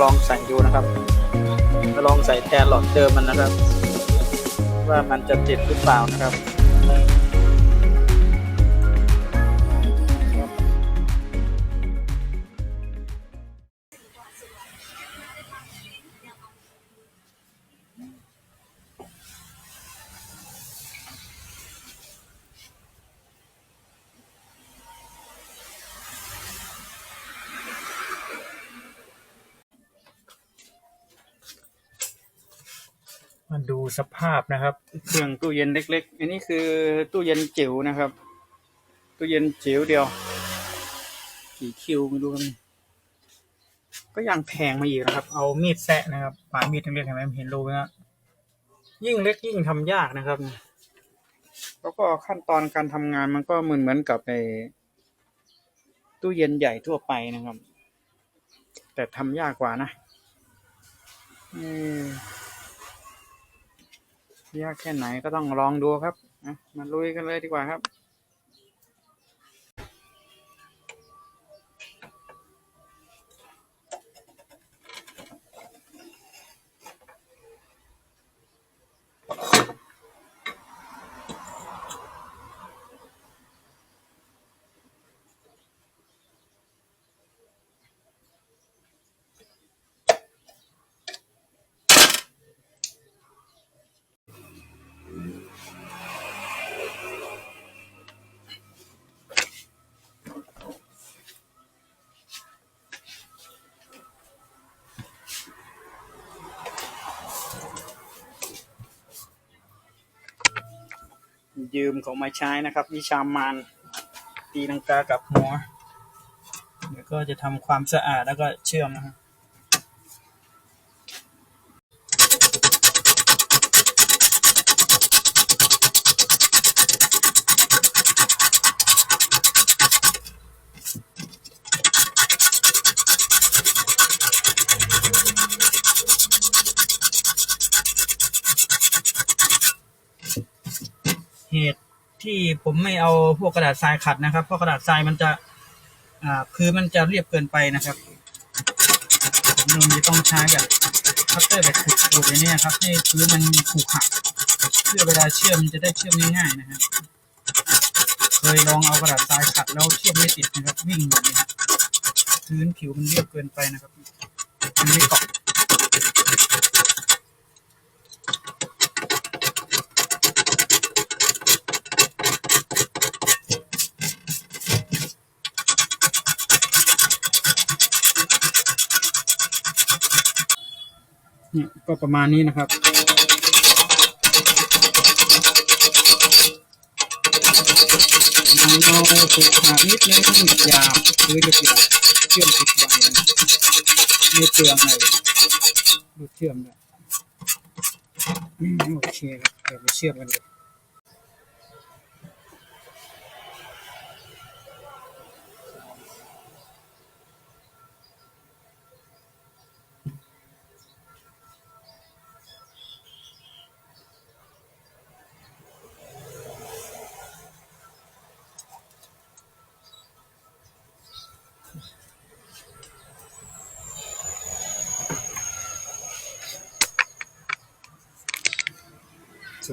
ลองใส่ดูนะครับลองใส่แทนหลอดเดิมมันนะครับ ว่ามันจะติดหรือเปล่านะครับ สภาพนะครับ เครื่องตู้เย็นเล็ก ๆ อันนี้คือตู้เย็นจิ๋วนะครับ ตู้เย็นจิ๋วเดียว กี่คิวไม่รู้ครับนี่ก็ยังแพงมาอีกนะครับ เอามีดแซะนะครับปลายมีดทั้งเล็กเห็นไหมเห็นรูไหมฮะยิ่งเล็กยิ่งทำยากนะครับ แล้วก็ขั้นตอนการทำงานมันก็เหมือนเหมือนกับในตู้เย็นใหญ่ทั่วไปนะครับ แต่ทำยากกว่านะเออ ยากแค่ไหนก็ต้องลองดูครับมาลุยกันเลยดีกว่าครับ ยืมเขามาใช้นะครับ วิชามานตีลังกากับหัวเดี๋ยวก็จะทำความสะอาดแล้วก็เชื่อมนะครับ เหตุที่ผมไม่เอาพวกกระดาษทรายขัดนะครับ เพราะกระดาษทรายมันจะอ่าพื้นมันจะเรียบเกินไปนะครับผมเลยจะต้องใช้แบบคัตเตอร์แบบขูดๆอย่างนี้ครับให้พื้นมันขูดขักเพื่อเวลาเชื่อมมันจะได้เชื่อมง่ายๆนะครับเคยลองเอากระดาษทรายขัดแล้วเชื่อมไม่ติดนะครับวิ่งแบบนี้พื้นผิวมันเรียบเกินไปนะครับมันไม่เกาะ เนี่ยก็ประมาณนี้นะครับ เราถูกหานิดนึงหยาบหรือจะติดเชื่อมติดไว้นไม่เปลืองเลยดูเชื่อมเลยโอเคครับเดี๋ยวไปเชื่อมกันเลย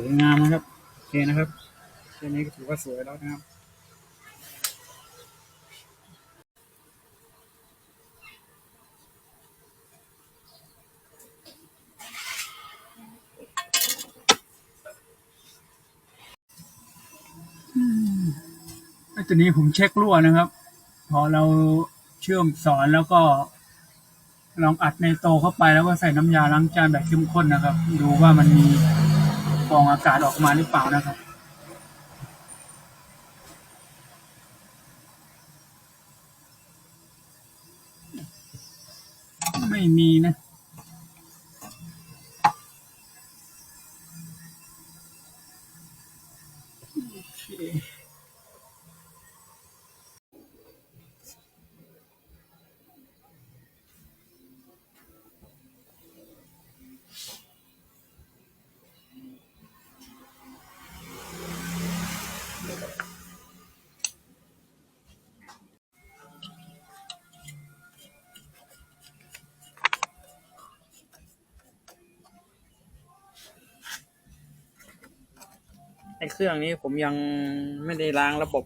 วยงามนะครับโอเคนะครับแค่นี้ก็ถือว่าสวยแล้วนะครับไอ้ตัวนี้ผมเช็ครั่วนะครับ พอเราเชื่อมสอนแล้วก็ ลองอัดในโตเข้าไปแล้วก็ใส่น้ำยาล้างจานแบบเข้มข้นนะครับ ดูว่ามันมี ฟองอากาศออกมาหรือเปล่านะครับ ไม่มีนะโอเค อ้เครื่องนี้ผมยังไม่ได้ล้างระบบ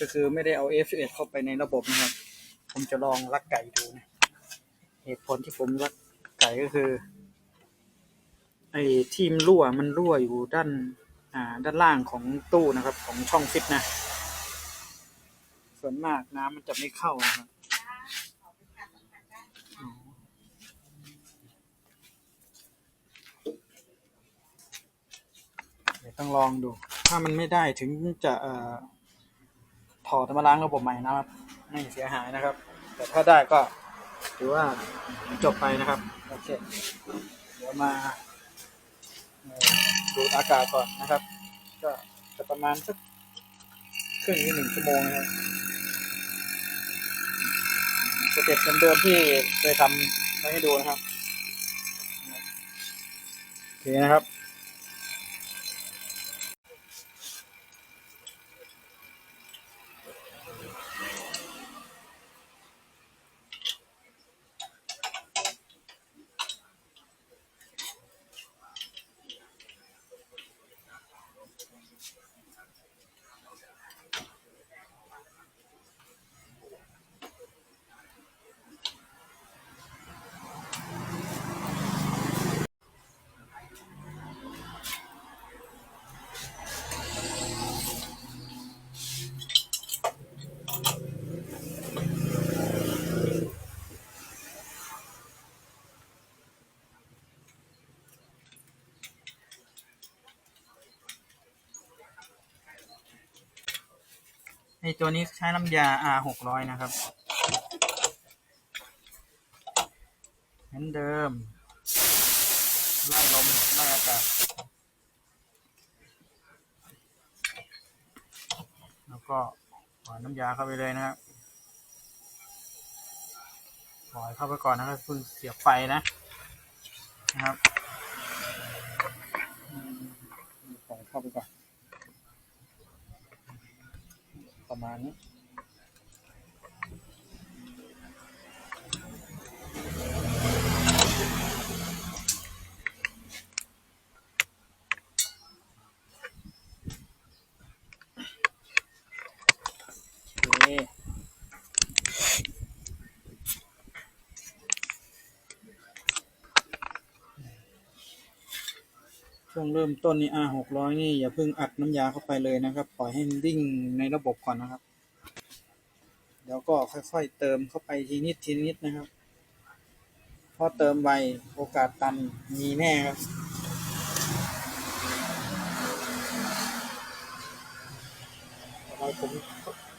ก็คือไม่ได้เอา F11 เข้าไปในระบบนะครับ ผมจะลองลักไก่ดูนะเหตุผลที่ผมลักไก่ก็คือไอ้ทีมนรั่วมันรั่วอยู่ด้านอ่าด้านล่างของตู้นะครับ ของช่องฟิตนะ ส่วนมากน้ำมันจะไม่เข้านะครับอ๋อเดี๋ยว ต้องลองดู ถ้ามันไม่ได้ถึงจะเอ่อถอดมาล้างระบบใหม่นะครับ ไม่เสียหายนะครับ แต่ถ้าได้ก็ถือว่าจบไปนะครับ โอเค เดี๋ยวมาดูดอากาศก่อนนะครับ ก็จะประมาณสักครึ่งถึงหนึ่งชั่วโมงนะครับสเต็ปเดิมๆที่เคยทำไว้ให้ดูนะครับ โอเคนะครับ ไอตัวนี้ใช้น้ำยา R หกร้อยนะครับ เหมือนเดิม ไล่ลม ไล่อากาศแล้วก็ปล่อยน้ำยาเข้าไปเลยนะครับปล่อยเข้าไปก่อนนะครับคุณเสียบไฟนะนะครับปล่อยเข้าไปก่อน ประมาณนี้ โอเค ช่วงเริ่มต้นนี่ R หกร้อยนี่อย่าเพิ่งอัดน้ำยาเข้าไปเลยนะครับ ปล่อยให้มันวิ่งในระบบก่อนนะครับ เดี๋ยวก็ค่อยๆเติมเข้าไปทีนิดทีนิดนะครับพราะเติมไวโอกาสตันมีแน่ครับทำไมผม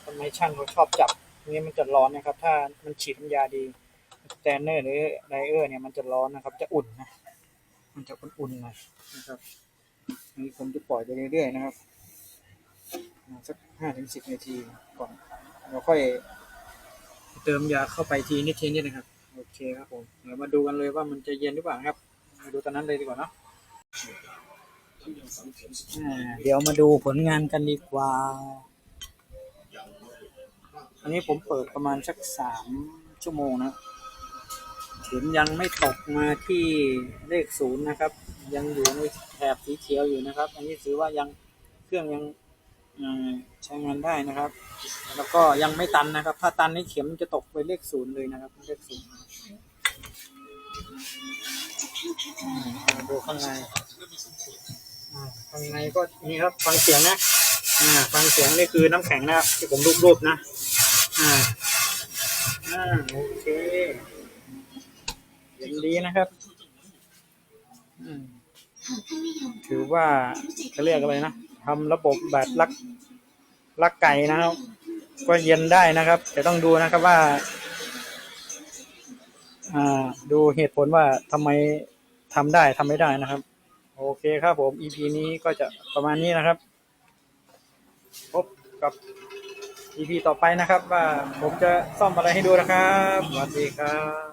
ทำไมช่างเขาชอบจับนี้มันจะร้อนนะครับ ถ้ามันฉีดน้ำยาดีสแตนเนอร์หรือไดเออร์เนี่ยมันจะร้อนนะครับ จะอุ่นนะ มันจะอุ่นๆหน่อยนะครับอันนี้ผมจะปล่อยไปเรื่อยๆนะครับอ่าสักห้าถึงสิบนาทีก่อนแล้วค่อย เติมยาเข้าไปทีนิดทีนิดนะครับโอเคครับผมเดี๋ยวมาดูกันเลยว่ามันจะเย็นหรือเปล่าครับ มาดูตอนนั้นเลยดีกว่าเนาะอ่าเดี๋ยวมาดูผลงานกันดีกว่า อันนี้ผมเปิดประมาณสักสามชั่วโมงนะ เข็มยังไม่ตกมาที่เลขศูนย์นะครับ ยังอยู่ในแถบสีเขียวอยู่นะครับ อันนี้ถือว่ายังเครื่องยังใช้งานได้นะครับ แล้วก็ยังไม่ตันนะครับ ถ้าตันนี่เข็มจะตกไปเลขศูนย์เลยนะครับ เลขศูนย์ดูข้างในข้างในก็นี่ครับฟังเสียงนะฟังเสียงนี่คือน้ำแข็งนะครับที่ผมรูปๆนะ อ่า อ่า โอเค เย็นดีนะครับอืมถือว่าเขาเรียกอะไรนะทำระบบแบบลักลักไก่นะครับ ก็เย็นได้นะครับ แต่ต้องดูนะครับว่า อ่า ดูเหตุผลว่าทำไมทำได้ทำไม่ได้นะครับ โอเคครับผม EP นี้ก็จะประมาณนี้นะครับ พบกับ EP ต่อไปนะครับ ว่าผมจะซ่อมอะไรให้ดูนะครับสวัสดีครับ